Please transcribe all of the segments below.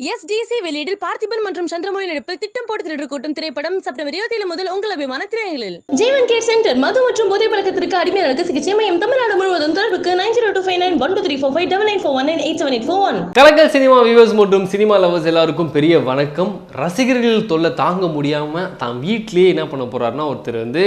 STC வெளியீடில் Parthiban மற்றும் சந்திரமொழி நடிப்பில் திட்டம் போட்டு திருடு கூட்டம் திரைப்படம் செப்டம்பர் இருபத்தி ஏழு முதல் உங்கள் அபிமான திரையங்களில் ஜீவன் கேர் சென்டர் மது மற்றும் போதை பழக்கத்திற்கு அடிமையாளருக்கு சிகிச்சை மையம் தமிழ்நாடு முழுவதும் தொடர்புக்கு nine zero two five nine one two three four five double nine four one nine eight seven eight four one Kalakkal cinema viewers மற்றும் சினிமா லவர்ஸ் எல்லாருக்கும் பெரிய வணக்கம். ரசிகர்கள் தொல்லை தாங்க முடியாமல் தான் வீட்டிலேயே என்ன பண்ண போறாருன்னா ஒருத்தர் வந்து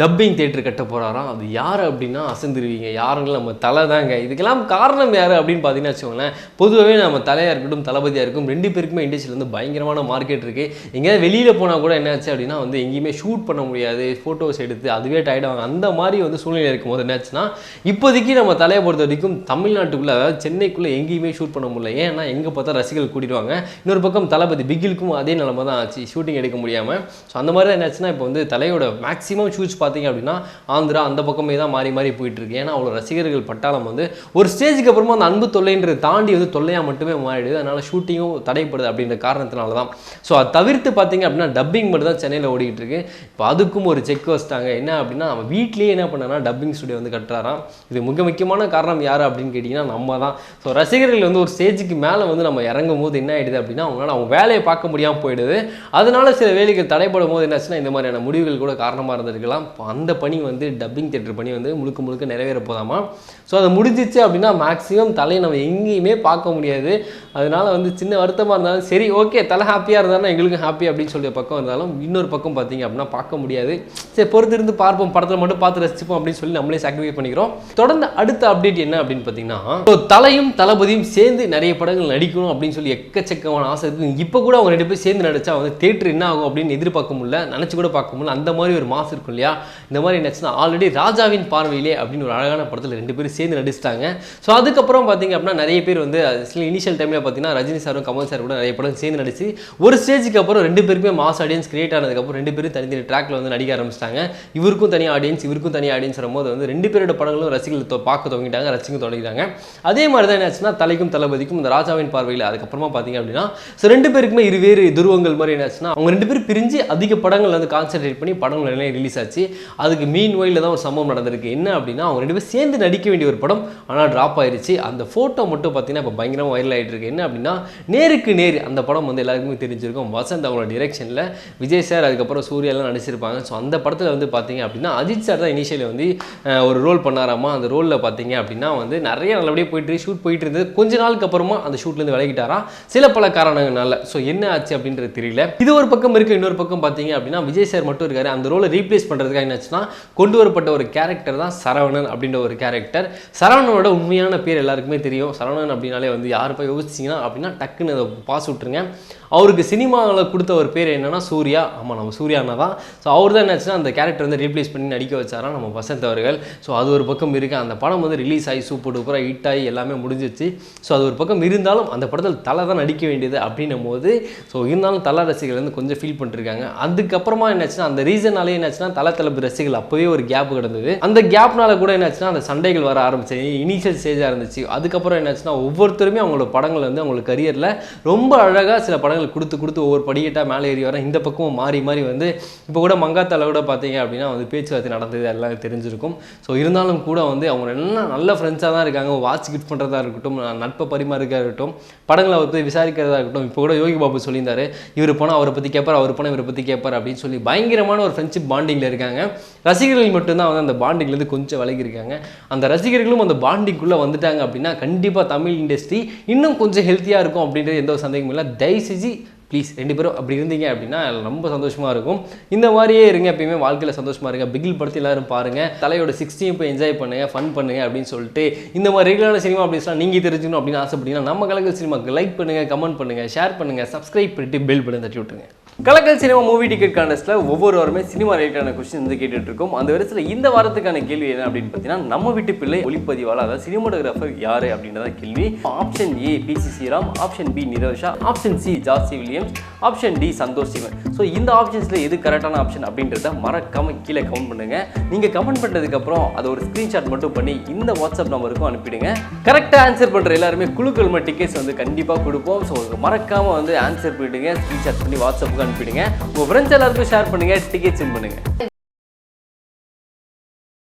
டப்பிங் தேட்டர் கட்ட போகிறாராம் அது யார் அப்படின்னா அசந்துருவீங்க. யாருங்களும் நம்ம தலை தாங்க இதுக்கெல்லாம் காரணம் யார் அப்படின்னு பார்த்தீங்கன்னா வச்சுக்கோங்களேன் பொதுவாகவே நம்ம தலையாக இருக்கட்டும் தளபதியாக இருக்கும் ரெண்டு பேருக்குமே இண்டஸ்ட்ரியில் வந்து பயங்கரமான மார்க்கெட் இருக்குது எங்கேயாவது வெளியில் போனால் கூட என்னாச்சு அப்படின்னா வந்து எங்கேயுமே ஷூட் பண்ண முடியாது ஃபோட்டோஸ் எடுத்து அதுவே டயர்டாகும் அந்த மாதிரி வந்து சூழ்நிலை இருக்கும்போது என்னாச்சுன்னா இப்போதைக்கு நம்ம தலையை பொறுத்த வரைக்கும் தமிழ்நாட்டுக்குள்ளே அதாவது சென்னைக்குள்ளே எங்கேயுமே ஷூட் பண்ண முடியல. ஏன்னா எங்கே பார்த்தா ரசிகர்கள் கூட்டிடுவாங்க. இன்னொரு பக்கம் தளபதி பிகிலுக்கும் அதே நிலமை தான் ஆச்சு. ஷூட்டிங் எடுக்க முடியாமல் ஸோ அந்த மாதிரி தான் என்னாச்சுன்னா இப்போ வந்து தலையோட மேக்ஸிமம் ஷூட்ஸ் பார்த்தீங்க அப்படின்னா ஆந்திரா அந்த பக்கமே தான் மாறி மாறி போயிட்டு இருக்கு ஏன்னா அவ்வளோ ரசிகர்கள் பட்டாளம் வந்து ஒரு ஸ்டேஜுக்கு அப்புறமா அந்த அன்பு தொல்லைன்றது தாண்டி வந்து தொல்லையாக மட்டுமே மாறிடுது. அதனால ஷூட்டிங்கும் தடைப்படுது அப்படின்ற காரணத்தினால தான் ஸோ அதை தவிர்த்து பார்த்தீங்க அப்படின்னா டப்பிங் மட்டும் தான் சென்னையில் ஓடிக்கிட்டு இருக்கு இப்போ அதுக்கும் ஒரு செக் வச்சிட்டாங்க. என்ன அப்படின்னா அவன் வீட்லேயே என்ன பண்ணனா டப்பிங் ஸ்டுடியோ வந்து கட்டுறாராம். இது மிக முக்கியமான காரணம் யார் அப்படின்னு கேட்டிங்கன்னா நம்ம தான் ஸோ ரசிகர்கள் வந்து ஒரு ஸ்டேஜுக்கு மேலே வந்து நம்ம இறங்கும் போது என்ன ஆகிடுது அப்படின்னா அவங்களால அவங்க வேலையை பார்க்க முடியாமல் போயிடுது. அதனால சில வேலைகள் தடைப்படும் போது என்னாச்சுன்னா இந்த மாதிரியான முடிவுகள் கூட காரணமாக இருந்திருக்கலாம். அப்போ அந்த பணி வந்து டப்பிங் தேட்டர் பணி வந்து முழுக்க முழுக்க நிறைவேற போதாமா? ஸோ அதை முடிஞ்சிச்சு அப்படின்னா மேக்ஸிமம் தலையை நம்ம எங்கேயுமே பார்க்க முடியாது. அதனால் வந்து சின்ன வருத்தமாக இருந்தாலும் சரி ஓகே தலை ஹாப்பியாக இருந்தாலும் எங்களுக்கும் ஹாப்பி அப்படின்னு சொல்லி பக்கம் இருந்தாலும் இன்னொரு பக்கம் பார்த்தீங்க அப்படின்னா பார்க்க முடியாது. சரி பொறுத்திருந்து பார்ப்போம். படத்தில் மட்டும் பார்த்து ரசிச்சுப்போம் அப்படின்னு சொல்லி நம்மளே சாக்ரிஃபை பண்ணிக்கிறோம். தொடர்ந்து அடுத்த அப்டேட் என்ன அப்படின்னு பார்த்தீங்கன்னா தலையும் தளபதியும் சேர்ந்து நிறைய படங்கள் நடிக்கணும் அப்படின்னு சொல்லி எக்கச்சக்கமான ஆசை இருக்குது இப்போ கூட அவங்க ரெண்டு பேரும் சேர்ந்து நடிச்சா வந்து தேட்டர் என்ன ஆகும் அப்படின்னு எதிர்பார்க்க முடியல. நினச்சி கூட பார்க்க முடியல. அந்த மாதிரி ஒரு மாசம் இருக்கும் இல்லையா? இந்த மாதிரி என்னாச்சுன்னா ஆல்ரெடி ராஜாவின் பார்வையிலே அப்படின்னு ஒரு அழகான படத்தில் ரெண்டு பேரும் சேர்ந்து நடிச்சிட்டாங்க. ஸோ அதுக்கப்புறம் பார்த்தீங்க அப்படின்னா நிறைய பேர் வந்து சில இனிஷியல் டைமில் பார்த்தீங்கன்னா ரஜினி சாரும் கமல் சார் கூட நிறைய படம் சேர்ந்து நடிச்சு ஒரு ஸ்டேஜுக்கு அப்புறம் ரெண்டு பேருக்குமே மாஸ் ஆடியன்ஸ் கிரியேட் ஆனதுக்கப்புறம் ரெண்டு பேரும் தனித்தனி ட்ராக்ல வந்து நடிக்க ஆரம்பிச்சிட்டாங்க. இவருக்கும் தனி ஆடியன்ஸ் இவருக்கும் தனி ஆடியன்ஸ் வரும்போது வந்து ரெண்டு பேரோட படங்களும் ரசிகர்கள் பார்க்க தொடங்கிட்டாங்க ரசிக்க தொடங்கிட்டாங்க. அதே மாதிரி தான் என்னாச்சுன்னா தலைக்கும் தளபதிக்கும் இந்த ராஜாவின் பார்வையில் அதுக்கப்புறமா பார்த்தீங்க அப்படின்னா ஸோ ரெண்டு பேருக்குமே இருவேறு துருவங்கள் மாதிரி என்னாச்சுன்னா அவங்க ரெண்டு பேரும் பிரிஞ்சு அதிக படங்கள் வந்து கான்சென்ட்ரேட் பண்ணி படங்கள் ரிலீஸ் ஆச்சு. அதுக்கு மீன் வயலில் தான் ஒரு சம்பவம் நடந்திருக்கு. என்ன அப்படின்னா அவங்க ரெண்டு பேரும் சேர்ந்து நடிக்க வேண்டிய ஒரு படம் ஆனால் ட்ராப் ஆயிருச்சு. அந்த ஃபோட்டோ மட்டும் பார்த்தீங்கன்னா இப்போ பயங்கரமாக வைரல் ஆகிட்டு இருக்கு. என்ன அப்படின்னா நேருக்கு நேர் அந்த படம் வந்து எல்லாருக்குமே தெரிஞ்சிருக்கும். வசந்த் அவங்களோட டிரெக்ஷனில் விஜய் சார் அதுக்கப்புறம் சூர்யாலாம் நடிச்சிருப்பாங்க. ஸோ அந்த படத்தில் வந்து பார்த்தீங்க அப்படின்னா அஜித் சார் தான் இனிஷியலி வந்து ஒரு ரோல் பண்ணாராமா? அந்த ரோலில் பார்த்தீங்க அப்படின்னா வந்து நிறைய நல்லபடியாக போயிட்டு ஷூட் போயிட்டு இருந்தது. கொஞ்ச நாளுக்கு அப்புறமா அந்த ஷூட்லேருந்து விலகிட்டாராம் சில பல காரணங்களால. ஸோ என்ன ஆச்சு அப்படின்றது தெரியல. இது ஒரு பக்கம் இருக்குது இன்னொரு பக்கம் பார்த்தீங்க அப்படின்னா விஜய் சார் மட்டும் இருக்காரு. அந்த ரோலை ரீப்ளேஸ் பண்ணுறதுக்கு பண்ணுறதுக்காக என்னாச்சுன்னா கொண்டு வரப்பட்ட ஒரு கேரக்டர் தான் சரவணன் அப்படின்ற ஒரு கேரக்டர் சரவணனோட உண்மையான பேர் எல்லாருக்குமே தெரியும். சரவணன் அப்படின்னாலே வந்து யாரு போய் யோசிச்சிங்கன்னா அப்படின்னா டக்குன்னு அதை பாஸ் விட்டுருங்க. அவருக்கு சினிமாவில் கொடுத்த ஒரு பேர் என்னென்னா சூர்யா. ஆமாம் நம்ம சூர்யானா தான். ஸோ அவர் தான் என்னாச்சுன்னா அந்த கேரக்டர் வந்து ரீப்ளேஸ் பண்ணி நடிக்க வச்சாரா நம்ம வசந்த் அவர்கள். ஸோ அது ஒரு பக்கம் இருக்குது அந்த படம் வந்து ரிலீஸ் ஆகி சூப்பர் டூப்பராக ஹிட் ஆகி எல்லாமே முடிஞ்சிச்சு ஸோ அது ஒரு பக்கம் இருந்தாலும் அந்த படத்தில் தலை தான் நடிக்க வேண்டியது அப்படின்னும் போது ஸோ இருந்தாலும் தலை ரசிகர்கள் வந்து கொஞ்சம் ஃபீல் பண்ணிருக்காங்க. அதுக்கப்புறமா என்னாச்சுன்னா அந்த ரீசனாலே என்னாச்சுன்னா தலை தளபதி ரசிகர்கள் அப்போவே ஒரு கேப் கிடந்தது. அந்த கேப்னால கூட என்னாச்சுன்னா அந்த சண்டைகள் வர ஆரம்பிச்சு இனிஷியல் ஸ்டேஜாக இருந்துச்சு. அதுக்கப்புறம் என்னாச்சுன்னா ஒவ்வொருத்தருமே அவங்களோட படங்கள் வந்து அவங்களோட கரியரில் ரொம்ப அழகாக சில படங்கள் கொடுத்து கொடுத்து ஒவ்வொரு படிக்கட்டாக மேலே ஏறி வர இந்த பக்கம் மாறி மாறி வந்து இப்போ கூட மங்காத்தால கூட பார்த்தீங்க அப்படின்னா வந்து பேச்சுவார்த்தை நடந்தது எல்லாம் தெரிஞ்சிருக்கும். ஸோ இருந்தாலும் கூட வந்து அவங்க எல்லாம் நல்ல ஃப்ரெண்ட்ஸாக தான் இருக்காங்க. வாட்ச் கிஃப்ட் பண்ணுறதா இருக்கட்டும் நட்பை பரிமாறுறதா இருக்கட்டும் படங்களை பற்றி விசாரிக்கிறதா இருக்கட்டும். இப்போ கூட யோகி பாபு சொல்லியிருந்தாரு இவர் போனால் அவரை பற்றி கேட்பார் அவர் போனால் இவரை பற்றி கேட்பார் அப்படின்னு சொல்லி பயங்கரமான ஒரு ஃப்ரெண்ட்ஷிப் பாண்டிங்கில் இருக்காங்க. ரசிகர்கள் மட்டும்தான் வந்து அந்த பாண்டிங்லேருந்து கொஞ்சம் விலகி இருக்காங்க. அந்த ரசிகர்களும் அந்த பாண்டிங்குள்ளே வந்துட்டாங்க அப்படின்னா கண்டிப்பாக தமிழ் இண்டஸ்ட்ரி இன்னும் கொஞ்சம் ஹெல்த்தியாக இருக்கும் அப்படின்றது எந்த ஒரு சந்தேகமும் இல்லை. தயவு செஞ்சு ப்ளீஸ் ரெண்டு பேரும் அப்படி இருந்தீங்க அப்படின்னா ரொம்ப சந்தோஷமாக இருக்கும். இந்த மாதிரியே இருங்க எப்பயுமே வாழ்க்கையில் சந்தோஷமாக இருங்க. பிகில் படத்தை எல்லாரும் பாருங்கள் தலையோட சிக்ஸ்டீன் போய் என்ஜாய் பண்ணுங்கள் ஃபன் பண்ணுங்க அப்படின்னு சொல்லிட்டு இந்த மாதிரி ரெகுலரான சினிமா அப்படின்னா நீங்கள் தெரிஞ்சுக்கணும் அப்படின்னு ஆசைப்பட்டீங்கன்னா நம்ம கலக்கல் சினிமாக்கு லைக் பண்ணுங்கள் கமெண்ட் பண்ணுங்கள் ஷேர் பண்ணுங்கள் சப்ஸ்கிரைப் பண்ணிட்டு பெல் பட்டன் தட்டி விட்டுருங்க. கலக்கல் சினிமா மூவி டிக்கெட் கான்டெஸ்ட்டில் ஒவ்வொரு வாரமே சினிமா ரிலேட்டான கொஸ்டின் வந்து கேட்டுட்டு இருக்கோம். அந்த வரிசையில் இந்த வாரத்துக்கான கேள்வி என்ன அப்படின்னு பார்த்தீங்கன்னா நம்ம வீட்டு பிள்ளை ஒளிப்பதிவாளர் அதாவது சினிமாட்டோகிராஃபர் யார் அப்படின்றத கேள்வி. Option A PC Sreeram option B Nirosha. Option C ஜார்சி Williams option D Santhosh Sivan. So இந்த ஆப்ஷன்ஸில் எது கரெக்டான ஆப்ஷன் அப்படின்றத மறக்காம கீழே கமெண்ட் பண்ணுங்க. நீங்கள் கமெண்ட் பண்ணதுக்கப்புறம் அதை ஒரு ஸ்க்ரீன்ஷாட் மட்டும் பண்ணி இந்த வாட்ஸ்அப் நம்பருக்கும் அனுப்பிடுங்க. கரெக்டாக ஆன்சர் பண்ணுற எல்லாருமே குழுக்கள் டிக்கெட்ஸ் வந்து கண்டிப்பாக கொடுப்போம். ஸோ மறக்காமல் வந்து ஆன்சர் பண்ணிவிடுங்க ஸ்க்ரீன்ஷாட் பண்ணி வாட்ஸ்அப்புக்கு அனுப்பிடுங்க. உங்கள் ஃப்ரெண்ட்ஸ் எல்லாருக்கும் ஷேர் பண்ணுங்க. Tickets win